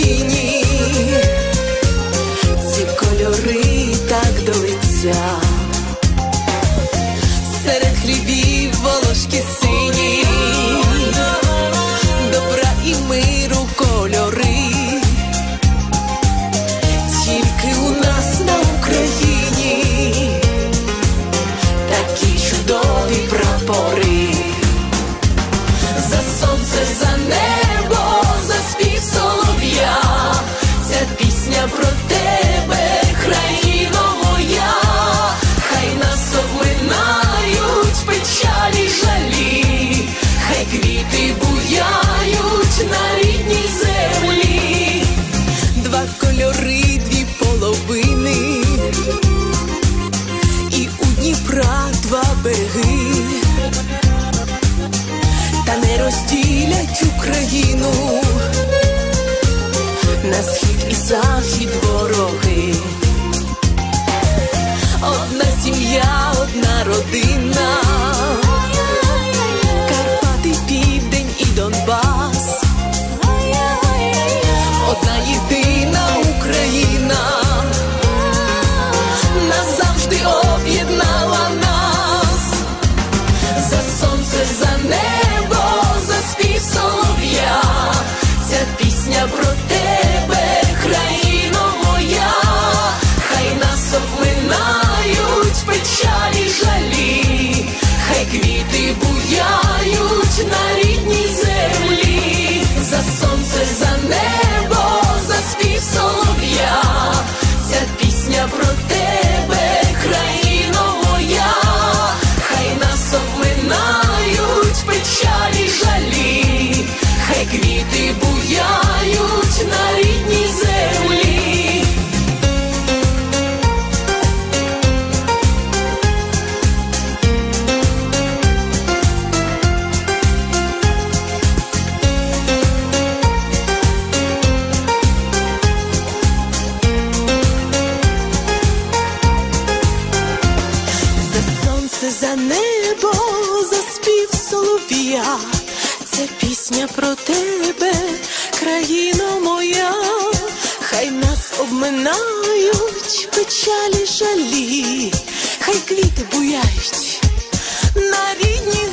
країні, ці кольори так до лиця, серед хлібів волошки сині. Про тебе, країно моя, хай нас обминають печалі, жалі, хай квіти буяють на рідній землі, два кольори, дві половини, і у Дніпра два береги. Та не розділять Україну на схід і захід вороги. Одна сім'я, одна родина, тобі, це пісня про тебе, країно моя, хай нас обминають печалі жалі, хай квіти буяють на рідній